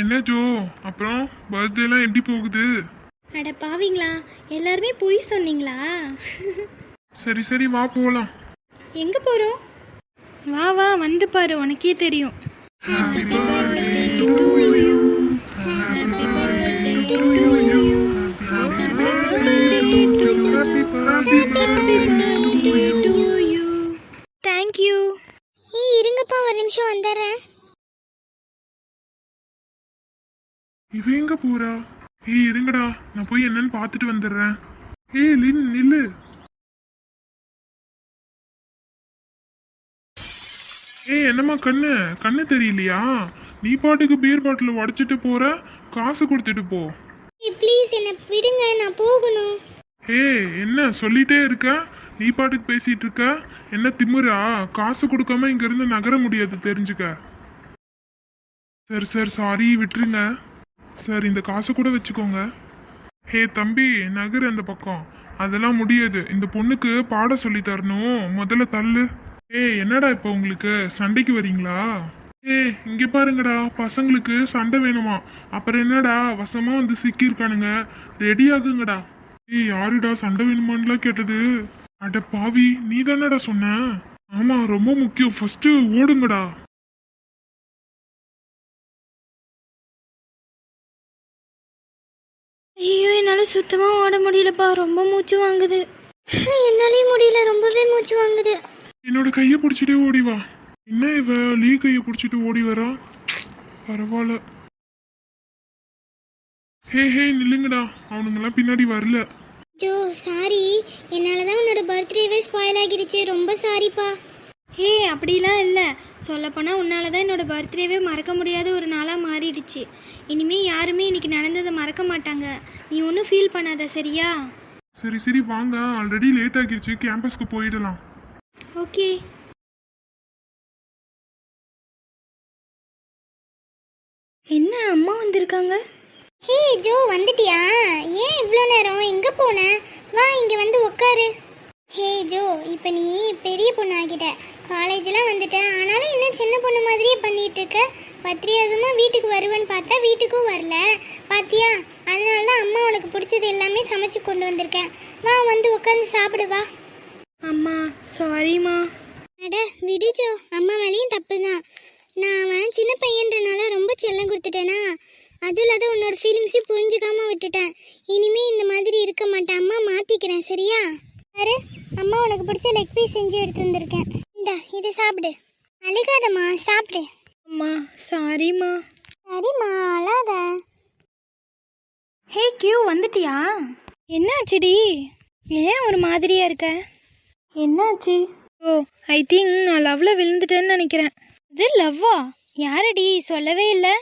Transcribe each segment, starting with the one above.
என்ன ஜோ? அப்புறம் பர்த்டேலாம் எப்படி போகுது? அட பாவிங்களா எல்லாருமே பொய் சொன்னீங்களா? சரி சரி வா போகலாம் எங்க போறோம்? வா வா வந்து பாரு உனக்கே தெரியும். தேங்க்யூ இவ எங்க போறா? ஏய் இருங்கடா. நான் போய் என்னன்னு பார்த்துட்டு வந்துடுறேன். ஏய் லின் நில்லு. ஏய் என்னம்மா கண்ணு? கண்ணு தெரியலையா? நீ பாட்டுக்கு பீர் பாட்டில் உடைச்சிட்டு போற? காசு கொடுத்துட்டு போ. ப்ளீஸ் என்னை விடுங்க. நான் போகணும். ஏய் என்ன? சொல்லிட்டே இருக்க? நீ பாட்டுக்கு பேசிட்டு இருக்க? என்ன திமிரா? காசு கொடுக்காம இங்க இருந்து நகர முடியாது தெரிஞ்சுக்க. சரி சார் சாரி விட்டுருங்க. சார் இந்த காசை கூட வச்சுக்கோங்க. ஹே தம்பி நகரு அந்த பக்கம். அதெல்லாம் முடியாது. இந்த பொண்ணுக்கு பாடம் சொல்லி தரணும். முதல்ல தள்ளு. ஏ என்னடா இப்போ உங்களுக்கு? சண்டைக்கு வரீங்களா? ஏய் இங்க பாருங்கடா. பசங்களுக்கு சண்டை வேணுமா? அப்புறம் என்னடா? வசமா வந்து சிக்கியிருக்கானுங்க. ரெடி ஆகுங்கடா. ஏய் யாருடா சண்டை வேணுமான்லாம் கேட்டது? அட பாவி நீ தானடா சொன்ன? ஆமா ரொம்ப முக்கியம். ஃபர்ஸ்ட் ஓடுங்கடா. ஐயோ என்னால் சுத்தமாக ஓட முடியலப்பா. ரொம்ப மூச்சு வாங்குது. என்னாலே முடியல. ரொம்பவே மூச்சு வாங்குது. என்னோட கையை பிடிச்சிட்டே ஓடி வா. என்ன இவ? லீ கையை பிடிச்சிட்டு ஓடி வரா? பரவாயில்ல. ஹே ஹே நில்லுங்கடா. அவனுங்கெல்லாம் பின்னாடி வரல. Jo sorry. என்னால் தான் உன்னோட பர்த்டேவே ஸ்பாயில் ஆகிடுச்சு ரொம்ப சாரிப்பா. ஹே அப்படிலாம் இல்லை. சொல்லப்போனால் உன்னால தான் என்னோட பர்த்டேவே மறக்க முடியாத ஒரு நாளாக மாறிடுச்சு. இனிமேல் யாருமே இன்னைக்கு நடந்ததை மறக்க மாட்டாங்க. நீ ஒன்றும் ஃபீல் பண்ணாத சரியா? சரி சரி வாங்க. ஆல்ரெடி லேட் ஆகிருச்சு. கேம்பஸ்க்கு போயிடலாம். ஓகே. என்ன அம்மா வந்திருக்காங்க? ஹே ஜோ வந்துட்டியா? ஏன் இவ்வளோ நேரம்? எங்கே போன? வா இங்கே வந்து உட்காரு ஹே ஜோ இப்போ நீ பெரிய பொண்ணு ஆகிட்ட. காலேஜெலாம் வந்துட்ட. ஆனாலும் இன்னும் சின்ன பொண்ணு மாதிரியே பண்ணிட்டு இருக்க? பத்திரியாதமாக வீட்டுக்கு வருவேன்னு பார்த்தா வீட்டுக்கும் வரல. பாத்தியா? அதனால தான் அம்மா உனக்கு பிடிச்சது எல்லாமே சமைச்சு கொண்டு வந்திருக்கேன். வா வந்து உட்காந்து சாப்பிடு வா. அம்மா சாரிம்மா அட விடுஜோ அம்மா மேலேயும் தப்பு தான் நான் அவன் சின்ன பையன்றனால ரொம்ப செல்லம் கொடுத்துட்டேனா? அதுவும் இல்லாத உன்னோட ஃபீலிங்ஸையும் புரிஞ்சுக்காம விட்டுட்டேன். இனிமே இந்த மாதிரி இருக்க மாட்டேன். அம்மா மாத்திக்கிறேன் சரியா? பாரு அம்மா உனக்கு பிடிச்ச லெக் பீஸ் செஞ்சு எடுத்து வந்திருக்கேன். இந்தா இதை சாப்பிடு. அழுகாதம்மா சாப்பிடு. அம்மா சாரிம்மா சரிம்மா அழாத. ஹே கியூ வந்துட்டியா? என்னாச்சுடி? ஏன் ஒரு மாதிரியா இருக்க? என்னாச்சு? ஓ ஐ திங்க் நான் லவ்ல விழுந்துட்டேன்னு நினைக்கிறேன். இது லவ்வா யாரடி சொல்லவே இல்லை.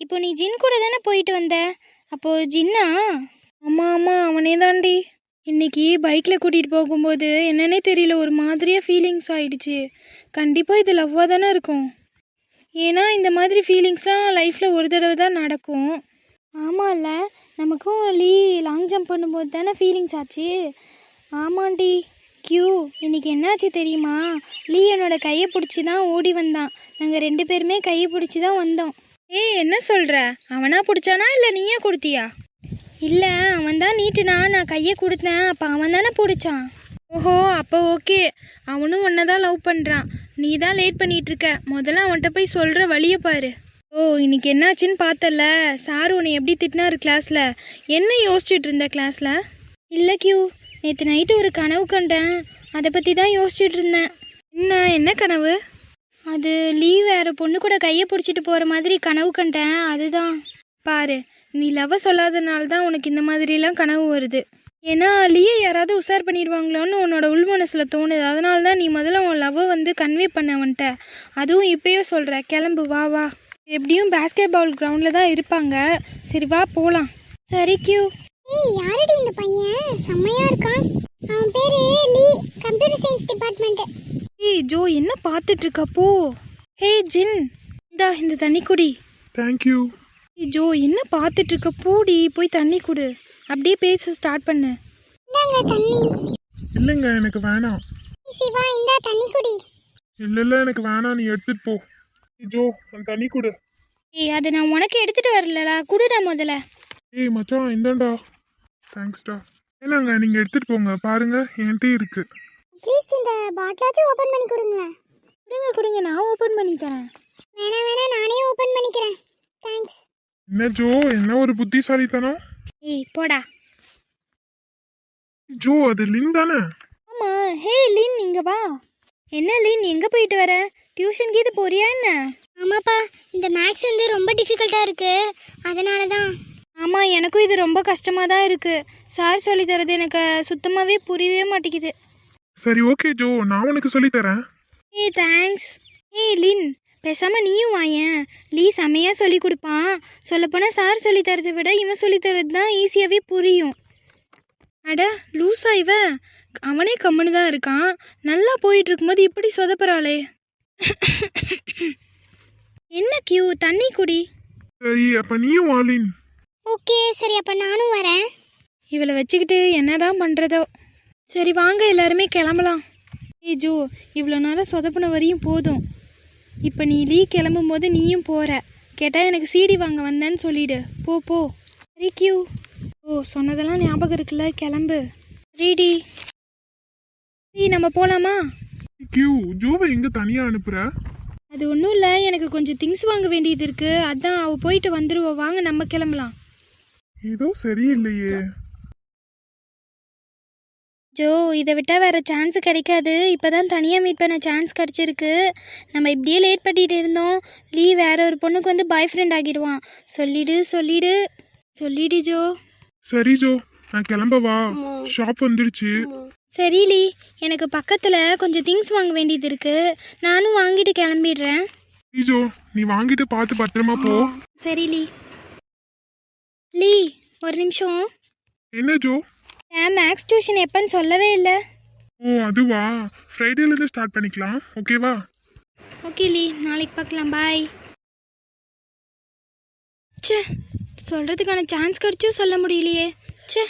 இப்போ நீ ஜின் கூட தானே போயிட்டு வந்த? அப்போ ஜின்னா? ஆமா ஆமா அவனே தாண்டி இன்னைக்கு பைக்கில் கூட்டிகிட்டு போகும்போது என்னன்னே தெரியல ஒரு மாதிரியாக ஃபீலிங்ஸ் ஆகிடுச்சு கண்டிப்பாக இது லவ்வாக தானே இருக்கும். ஏன்னா இந்த மாதிரி ஃபீலிங்ஸ்லாம் லைஃப்பில் ஒரு தடவை தான் நடக்கும். ஆமாம்ல நமக்கும் லீ லாங் ஜம்ப் பண்ணும்போது தானே ஃபீலிங்ஸ் ஆச்சு. ஆமாண்டி கியூ இன்னைக்கு என்னாச்சு தெரியுமா? லீ என்னோட கையை பிடிச்சி தான் ஓடி வந்தான். நாங்கள் ரெண்டு பேருமே கையை பிடிச்சி தான் வந்தோம். ஏய் என்ன சொல்கிற அவனா பிடிச்சானா இல்லை நீயே கொடுத்தியா? இல்லை அவன் தான் நீட்டுனா நான் கையை கொடுத்தேன். அப்போ அவன் தானே பிடிச்சான். ஓஹோ அப்போ ஓகே. அவனும் உன்னை தான் லவ் பண்ணுறான் நீ தான் லேட் பண்ணிகிட்ருக்க முதல்ல அவன்கிட்ட போய் சொல்கிற வழியை பாரு. ஓ இன்னைக்கு என்னாச்சுன்னு பார்த்தல. சார் உன்னை எப்படி திட்டினாரு கிளாஸில் என்ன யோசிச்சுட்டு இருந்த கிளாஸில் இல்லை கியூ நேற்று நைட்டு ஒரு கனவு கண்டேன். அதை பற்றி தான் யோசிச்சுட்டு இருந்தேன். என்ன என்ன கனவு? அது லீவ் வேறு பொண்ணு கூட கையை பிடிச்சிட்டு போகிற மாதிரி கனவு கண்டேன். அதுதான். பாரு நீ லவ் சொல்லாதனால தான் உனக்கு இந்த மாதிரிலாம் கனவு வருது. ஏன்னா லீயை யாராவது உஷார் பண்ணிடுவாங்களோன்னு உன்னோட உள் மனசில் தோணுது. அதனால தான் நீ முதல்ல உன் லவ்வை வந்து கன்வே பண்ண வந்துட்ட அதுவும் இப்பயே சொல்கிற கிளம்பு வா வா. எப்படியும் பேஸ்கெட் பால் கிரவுண்டில் தான் இருப்பாங்க. சரி வா போகலாம் சரி கியூ ஏய் யாரடி இந்த பையன்? செம்மையா இருக்கான். அவன் பேரு லீ கம்ப்யூட்டர் சயின்ஸ் டிபார்ட்மெண்ட் ஏய் ஜோ என்ன பார்த்துட்டு இருக்க போ. ஹே ஜின். இந்தா இந்த தண்ணி குடி. தேங்க்யூ ஜோ என்ன பார்த்துட்டு இருக்க பூடி போய் தண்ணி குடு. அப்படியே பேச ஸ்டார்ட் பண்ணு. இந்தாங்க தண்ணி. இல்லைங்க எனக்கு வேணாம். சிவா இந்தா தண்ணி குடி. இல்ல இல்ல எனக்கு வேணாம் நீ எடுத்துட்டு போ. ஜோ அந்த தண்ணி கொடு. ஏய் அதை நான் உனக்கு எடுத்துட்டு வரலடா. குடுடா முதல்ல. ஏய் மச்சான் இந்தாண்டா. தேங்க்ஸ்டா என்னங்க நீங்க எடுத்துட்டு போங்க. பாருங்க என்கிட்டயே இருக்கு. அட்லீஸ்ட் இந்த பாட்டிலாச்சும் ஓப்பன் பண்ணி கொடுங்க. கொடுங்க கொடுங்க. நான் ஓப்பன் பண்ணி தரேன் என்ன ஜோ என்ன ஒரு புத்திசாலித்தனம்? ஏய் போடா. ஜோ அது லின் தானே? ஆமா ஹே லின் இங்க வா. என்ன லின் எங்க போயிட்டு வர? டியூஷன் கீது போறியா என்ன? ஆமாப்பா இந்த மேக்ஸ் வந்து ரொம்ப டிஃபிகல்ட்டாக இருக்கு. அதனால தான் ஆமா எனக்கும் இது ரொம்ப கஷ்டமா தான் இருக்கு. சார் சொல்லி தரது எனக்கு சுத்தமாவே புரியவே மாட்டேங்குது. சரி ஓகே ஜோ நான் உனக்கு சொல்லித் தரேன். ஏய் தேங்க்ஸ் ஏய் லின் பேசாம நீயும் வாயேன் லீ செமையாக சொல்லி கொடுப்பான். சொல்லப்போனால் சார் சொல்லி தரதை விட இவன் சொல்லி தரது தான் ஈஸியாகவே புரியும். அட லூசா இவன் அவனே கம்முன்னு தான் இருக்கான். நல்லா போயிட்டு இருக்கும்போது இப்படி சொதப்புறாளே. என்ன கியூ? தண்ணி குடி. சரி அப்ப நீயும் வாலின் ஓகே சரி அப்போ நானும் வரேன். இவளை வச்சுக்கிட்டு என்னதான் பண்ணுறதோ சரி வாங்க எல்லாருமே கிளம்பலாம். ஏய் ஜோ இவ்வளோ நேரம் சொதப்புன வரையும் போதும். இப்போ நீ லீ கிளம்பும் போது நீயும் போகிற கேட்டால் எனக்கு சீடி வாங்க வந்தேன்னு சொல்லிடு. போ போ. சரி கியூ ஓ சொன்னதெல்லாம் ஞாபகம் இருக்குல்ல? கிளம்பு. ரீடி சரி நம்ம போகலாமா கியூ ஜோவை எங்க தனியா அனுப்புற? அது ஒன்றும் இல்லை. எனக்கு கொஞ்சம் திங்ஸ் வாங்க வேண்டியது இருக்குது அதான் அவள் போயிட்டு வந்துடுவா வாங்க நம்ம கிளம்பலாம். ஏதோ சரியில்லையே. ஜோ இதை விட்டால் வேறு சான்ஸ் கிடைக்காது. இப்போ தான் தனியாக மீட் பண்ண சான்ஸ் கிடச்சிருக்கு. நம்ம இப்படியே லேட் பண்ணிட்டு இருந்தோம். லீ வேற ஒரு பொண்ணுக்கு வந்து பாய் ஃப்ரெண்ட் ஆகிடுவான். சொல்லிடு சொல்லிடு. சொல்லிடு ஜோ. சரி ஜோ. நான் கிளம்பவா ஷாப் வந்துடுச்சு சரி லீ. எனக்கு பக்கத்தில் கொஞ்சம் திங்ஸ் வாங்க வேண்டியது இருக்குது நானும் வாங்கிட்டு கிளம்பிடுறேன். ஜோ. நீ வாங்கிட்டு பார்த்து பத்திரமா போ. சரி லீ. லீ ஒரு நிமிஷம். என்ன ஜோ? ஏன் மேக்ஸ் டியூஷன் எப்போன்னு சொல்லவே இல்லை. ஓ அதுவா? ஃப்ரைடேல இருந்து ஸ்டார்ட் பண்ணிக்கலாம். ஓகேவா ஓகே லீ. நாளைக்கு பார்க்கலாம் பாய் ச்சே சொல்கிறதுக்கான சான்ஸ் கிடச்சும் சொல்ல முடியலையே. ச்சே.